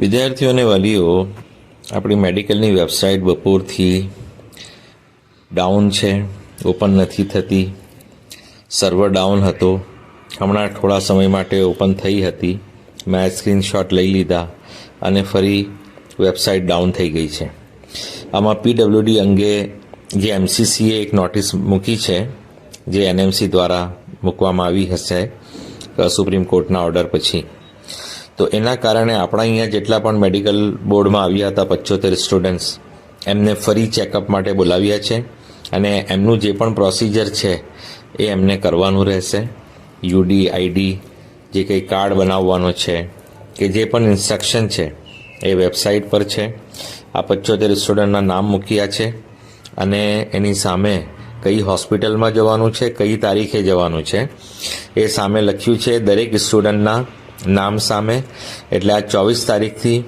વિદ્યાર્થીઓ અને વાલીઓ, આપણી મેડિકલની વેબસાઇટ બપોરથી ડાઉન છે, ઓપન નથી થતી. સર્વર ડાઉન હતો. હમણાં થોડા સમય માટે ઓપન થઈ હતી. મેં સ્ક્રીનશોટ લઈ લીધા અને ફરી વેબસાઇટ ડાઉન થઈ ગઈ છે. આમાં પીડબ્લ્યુડી અંગે જે એમસીસીએ એક નોટિસ મૂકી છે, જે એનએમસી દ્વારા મૂકવામાં આવી હશે સુપ્રીમ કોર્ટના ઓર્ડર પછી. તો એના કારણે આપણા અહીંયા જેટલા પણ મેડિકલ બોર્ડમાં આવ્યા હતા પચોતેર સ્ટુડન્ટ્સ એમને ફરી ચેકઅપ માટે બોલાવ્યા છે અને એમનું જે પણ પ્રોસિજર છે એ એમને કરવાનું રહેશે. યુડી આઈડી જે કંઈ કાર્ડ બનાવવાનો છે કે જે પણ ઇન્સ્ટ્રક્શન છે એ વેબસાઇટ પર છે. આ પચોતેર સ્ટુડન્ટના નામ મૂક્યા છે અને એની સામે કઈ હોસ્પિટલમાં જવાનું છે, કઈ તારીખે જવાનું છે એ સામે લખ્યું છે. દરેક સ્ટુડન્ટના નામ સામે. એટલે આ ચોવીસ તારીખથી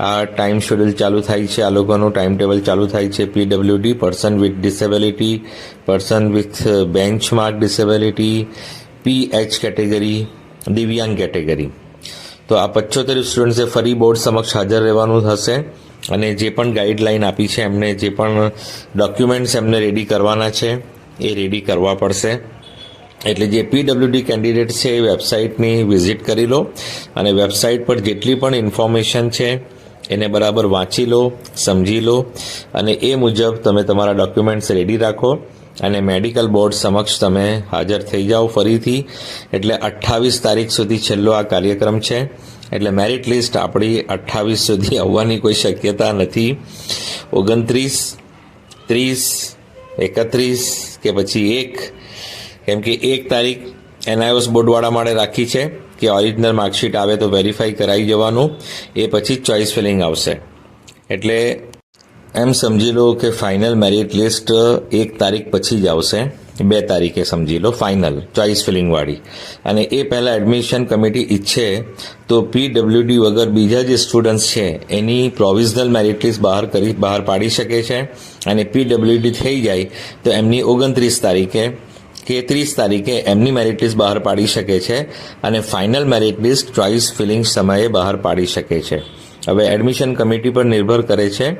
આ ટાઈમ શેડ્યુલ ચાલુ થાય છે, આ લોકોનું ટાઈમ ટેબલ ચાલુ થાય છે. PWD person with disability person with benchmark disability P H category દિવ્યાંગ કેટેગરી તો આ પચોતેર સ્ટુડન્ટ્સે ફરી બોર્ડ સમક્ષ હાજર રહેવાનું થશે અને જે પણ ગાઈડલાઇન આપી છે એમને, જે પણ ડોક્યુમેન્ટ્સ એમને રેડી કરવાના છે, એ રેડી કરવા પડશે. એટલે જે પીડબ્લ્યુડી કેન્ડિડેટ છે, એ વેબસાઇટની વિઝિટ કરી લો અને વેબસાઇટ પર જેટલી પણ ઇન્ફોર્મેશન છે, એને બરાબર વાંચી લો, સમજી લો અને એ મુજબ તમે તમારા ડોક્યુમેન્ટ્સ રેડી રાખો અને મેડિકલ બોર્ડ સમક્ષ તમે હાજર થઈ જાઓ ફરીથી. એટલે અઠ્ઠાવીસ તારીખ સુધી છેલ્લો આ કાર્યક્રમ છે. એટલે મેરિટ લિસ્ટ આપણી અઠ્ઠાવીસ સુધી આવવાની કોઈ શક્યતા નથી. ઓગણત્રીસ, ત્રીસ, એકત્રીસ કે પછી એક કેમ કે એક તારીખ એનઆઈઓસ બોર્ડવાળા માટે રાખી છે કે ઓરિજિનલ માર્કશીટ આવે તો વેરીફાઈ કરાવી જવાનું. એ પછી ચોઇસ ફિલિંગ આવશે. એટલે એમ સમજી લો કે ફાઇનલ મેરિટ લિસ્ટ એક તારીખ પછી જ આવશે. બે તારીખે સમજી લો ફાઇનલ ચોઇસ ફિલિંગવાળી અને એ પહેલાં એડમિશન કમિટી ઈચ્છે તો પીડબ્લ્યુડી વગર બીજા જે સ્ટુડન્ટ્સ છે, એની પ્રોવિઝનલ મેરિટ લિસ્ટ બહાર કરી, બહાર પાડી શકે છે. અને પીડબ્લ્યુડી થઈ જાય તો એમની ઓગણત્રીસ તારીખે કે ત્રીસ તારીખે એમની મેરિટ લિસ્ટ બહાર પાડી શકે છે અને final merit list choice filling સમયે બહાર પાડી શકે છે. હવે એડમિશન કમિટી પર નિર્ભર કરે છે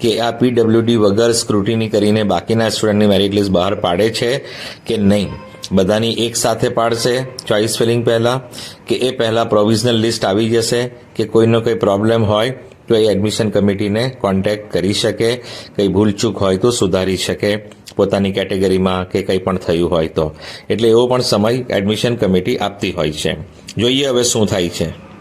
કે આ પીડબ્લ્યુડી વગર સ્ક્રુટિની કરીને બાકીના સ્ટુડન્ટની મેરિટ લિસ્ટ બહાર પાડે છે કે નહીં. બધાની એક સાથે પાડશે ચોઇસ ફિલિંગ પહેલાં, કે એ પહેલાં પ્રોવિઝનલ લિસ્ટ આવી જશે, કે કોઈનો કોઈ પ્રોબ્લેમ હોય તો એ એડમિશન કમિટીને કોન્ટેક્ટ કરી શકે, કંઈ ભૂલચૂક હોય તો સુધારી શકે, પોતાની કેટેગરીમાં કે કંઈ પણ થયું હોય તો. એટલે એવો પણ સમય એડમિશન કમિટી આપતી હોય છે. જોઈએ હવે શું થાય છે.